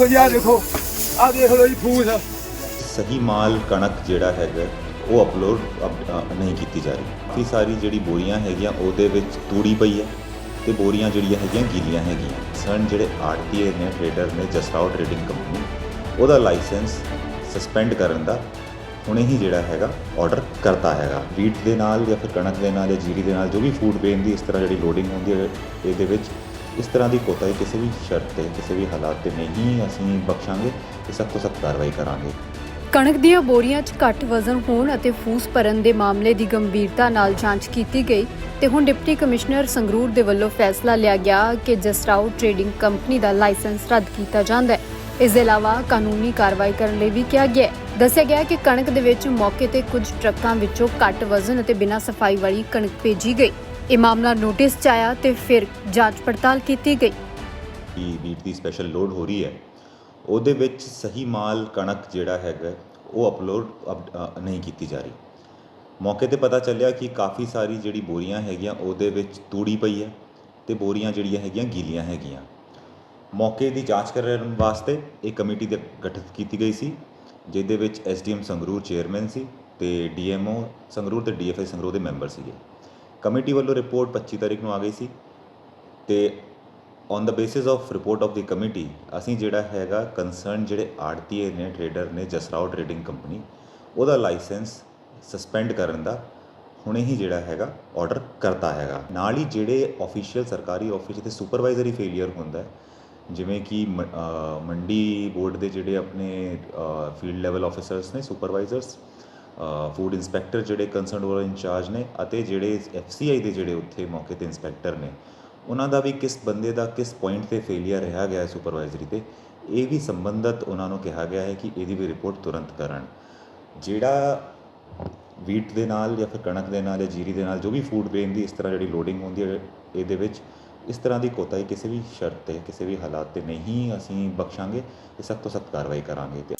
ਦੇਖੋ ਜੀ ਆ ਦੇਖੋ। ਆ ਦੇਖ ਲਓ ਜੀ, ਫੂਸ ਸਹੀ ਮਾਲ ਕਣਕ ਜਿਹੜਾ ਹੈਗਾ, ਉਹ ਅਪਲੋਡ ਅਪ- ਨਹੀਂ ਕੀਤੀ ਜਾ ਰਹੀ। ਕਾਫੀ ਸਾਰੀ ਜਿਹੜੀ ਬੋਰੀਆਂ ਹੈਗੀਆਂ, ਉਹਦੇ ਵਿੱਚ ਤੂੜੀ ਪਈ ਹੈ ਤੇ ਬੋਰੀਆਂ ਜਿਹੜੀਆਂ ਹੈਗੀਆਂ, ਗੀਲੀਆਂ ਹੈਗੀਆਂ। ਸਨ ਜਿਹੜੇ ਆਰਟੀਏ ਨੇ ਟ੍ਰੇਡਰ ਨੇ ਜਸਰਾਓ ਟ੍ਰੇਡਿੰਗ ਕੰਪਨੀ ਉਹਦਾ ਲਾਇਸੈਂਸ ਸਸਪੈਂਡ ਕਰਨ ਦਾ ਹੁਣੇ ਹੀ ਜਿਹੜਾ ਹੈਗਾ ਆਰਡਰ ਕਰਤਾ ਹੈਗਾ। ਵੀਟ ਦੇ ਨਾਲ ਜਾਂ ਫਿਰ ਕਣਕ ਦੇ ਨਾਲ ਜਾਂ ਜੀਰੀ ਦੇ ਨਾਲ, ਜੋ ਵੀ ਫੂਡ ਗ੍ਰੇਨ ਦੀ ਇਸ ਤਰ੍ਹਾਂ ਜਿਹੜੀ ਲੋਡਿੰਗ ਹੁੰਦੀ ਹੈ, ਇਹਦੇ ਵਿੱਚ ਇਸ ਤਰ੍ਹਾਂ ਦੀ ਕੋਤਾਹੀ ਕਿਸੇ ਵੀ ਸ਼ਰਤ ਤੇ, ਕਿਸੇ ਵੀ ਹਾਲਾਤ ਤੇ ਨਹੀਂ ਅਸੀਂ ਬਖਸ਼ਾਂਗੇ, ਤੇ ਸਖਤ ਤੋਂ ਸਖਤ ਕਾਰਵਾਈ ਕਰਾਂਗੇ। ਕਣਕ ਦੀਆਂ ਬੋਰੀਆਂ 'ਚ ਘੱਟ ਵਜ਼ਨ ਹੋਣ ਅਤੇ ਫੂਸ ਭਰਨ ਦੇ ਮਾਮਲੇ ਦੀ ਗੰਭੀਰਤਾ ਨਾਲ ਜਾਂਚ ਕੀਤੀ ਗਈ ਤੇ ਹੁਣ ਡਿਪਟੀ ਕਮਿਸ਼ਨਰ ਸੰਗਰੂਰ ਦੇ ਵੱਲੋਂ ਫੈਸਲਾ ਲਿਆ ਗਿਆ ਕਿ ਜਸਰਾਓ ਟ੍ਰੇਡਿੰਗ ਕੰਪਨੀ ਦਾ ਲਾਇਸੈਂਸ ਰੱਦ ਕੀਤਾ ਜਾਂਦਾ ਹੈ। ਇਸ ਦੇ ਇਲਾਵਾ ਕਾਨੂੰਨੀ ਕਾਰਵਾਈ ਕਰਨ ਲਈ ਵੀ ਕਿਹਾ ਗਿਆ ਦੱਸਿਆ ਗਿਆ ਕਿ ਕਣਕ ਦੇ ਵਿੱਚ ਮੌਕੇ ਤੇ ਕੁਝ ਟਰੱਕਾਂ ਵਿੱਚੋਂ ਘੱਟ ਵਜ਼ਨ ਅਤੇ ਬਿਨਾਂ ਸਫ਼ਾਈ ਵਾਲੀ ਕਣਕ ਭੇਜੀ ਗਈ। ਇਹ ਮਾਮਲਾ ਨੋਟਿਸ 'ਚ ਆਇਆ ਤੇ ਫਿਰ ਜਾਂਚ ਪੜਤਾਲ ਕੀਤੀ ਗਈ। ਕਿ ਵੀਟ ਦੀ ਸਪੈਸ਼ਲ ਲੋਡ ਹੋ ਰਹੀ ਹੈ? ਉਹਦੇ ਵਿੱਚ ਸਹੀ ਮਾਲ ਕਣਕ ਜਿਹੜਾ ਹੈਗਾ, ਉਹ ਅਪਲੋਡ ਅਪ- ਨਹੀਂ ਕੀਤੀ ਜਾ ਰਹੀ। ਮੌਕੇ ਤੇ ਪਤਾ ਚੱਲਿਆ ਕਿ ਕਾਫੀ ਸਾਰੀ ਜਿਹੜੀ ਬੋਰੀਆਂ ਹੈਗੀਆਂ, ਉਹਦੇ ਵਿੱਚ ਤੂੜੀ ਪਈ ਹੈ ਤੇ ਬੋਰੀਆਂ ਜਿਹੜੀਆਂ ਹੈਗੀਆਂ, ਗੀਲੀਆਂ ਹੈਗੀਆਂ। ਮੌਕੇ ਦੀ ਜਾਂਚ ਕਰਨ ਵਾਸਤੇ ਇੱਕ ਕਮੇਟੀ ਦੇ ਗਠਿਤ ਕੀਤੀ ਗਈ ਸੀ, ਜਿਹਦੇ ਵਿੱਚ ਐਸਡੀਐਮ ਸੰਗਰੂਰ ਚੇਅਰਮੈਨ ਸੀ ਤੇ ਡੀਐਮਓ ਸੰਗਰੂਰ ਤੇ ਡੀਐਫਆਈ ਸੰਗਰੂਰ ਦੇ ਮੈਂਬਰ ਸੀਗੇ। ਕਮੇਟੀ ਵੱਲੋਂ ਰਿਪੋਰਟ 25 ਤਾਰੀਖ ਨੂੰ ਆ ਗਈ ਸੀ ਤੇ on the basis of report of the committee ਅਸੀਂ ਜਿਹੜਾ ਹੈਗਾ ਕੰਸਰਨ ਜਿਹੜੇ ਆੜਤੀਏ ਨੇ ਟ੍ਰੇਡਰ ਨੇ, ਜਸਰਾਓ ਟ੍ਰੇਡਿੰਗ ਕੰਪਨੀ ਉਹਦਾ ਲਾਇਸੈਂਸ ਸਸਪੈਂਡ ਕਰਨ ਦਾ ਹੁਣੇ ਹੀ ਜਿਹੜਾ ਹੈਗਾ ਆਰਡਰ ਕਰਤਾ ਹੈਗਾ। ਨਾਲ ਹੀ ਜਿਹੜੇ ਆਫੀਸ਼ੀਅਲ ਸਰਕਾਰੀ ਆਫਿਸ ਤੇ ਸੁਪਰਵਾਈਜ਼ਰੀ ਫੇਲਿਅਰ ਹੁੰਦਾ, ਜਿਵੇਂ ਕਿ ਮੰਡੀ ਬੋਰਡ ਦੇ ਜਿਹੜੇ ਆਪਣੇ ਫੀਲਡ ਲੈਵਲ ਆਫੀਸਰਸ ਨੇ ਸੁਪਰਵਾਈਜ਼ਰਸ ਫੂਡ ਇੰਸਪੈਕਟਰ ਜਿਹੜੇ ਕੰਸਰਨਡ ਵਾਲੇ ਇੰਚਾਰਜ ਨੇ ਅਤੇ ਜਿਹੜੇ ਐਫਸੀਆਈ ਦੇ ਜਿਹੜੇ ਉੱਥੇ ਮੌਕੇ ਤੇ ਇੰਸਪੈਕਟਰ ਨੇ, ਉਹਨਾਂ ਦਾ ਵੀ ਕਿਸ ਬੰਦੇ ਦਾ ਕਿਸ ਪੁਆਇੰਟ ਤੇ ਫੇਲਿਅਰ ਰਿਹਾ ਗਿਆ ਹੈ ਸੁਪਰਵਾਈਜ਼ਰੀ ਤੇ, ਇਹ ਵੀ ਸੰਬੰਧਤ ਉਹਨਾਂ ਨੂੰ ਕਿਹਾ ਗਿਆ ਹੈ ਕਿ ਇਹਦੀ ਵੀ ਰਿਪੋਰਟ ਤੁਰੰਤ ਕਰਨ। ਜਿਹੜਾ ਵੀਟ ਦੇ ਨਾਲ ਜਾਂ ਫਿਰ ਕਣਕ ਦੇ ਨਾਲ ਜਾਂ ਜੀਰੀ ਦੇ ਨਾਲ ਜੋ ਵੀ ਫੂਡ ਗ੍ਰੇਨ ਦੀ ਇਸ ਤਰ੍ਹਾਂ ਜਿਹੜੀ ਲੋਡਿੰਗ ਹੁੰਦੀ ਹੈ ਇਹਦੇ ਵਿੱਚ, ਇਸ ਤਰ੍ਹਾਂ ਦੀ ਕੋਤਾਹੀ ਕਿਸੇ ਵੀ ਸ਼ਰਤ ਤੇ, ਕਿਸੇ ਵੀ ਹਾਲਾਤ ਤੇ ਨਹੀਂ ਅਸੀਂ ਬਖਸ਼ਾਂਗੇ ਤੇ ਸਖਤ ਤੋਂ ਸਖਤ ਕਾਰਵਾਈ ਕਰਾਂਗੇ। ਤੇ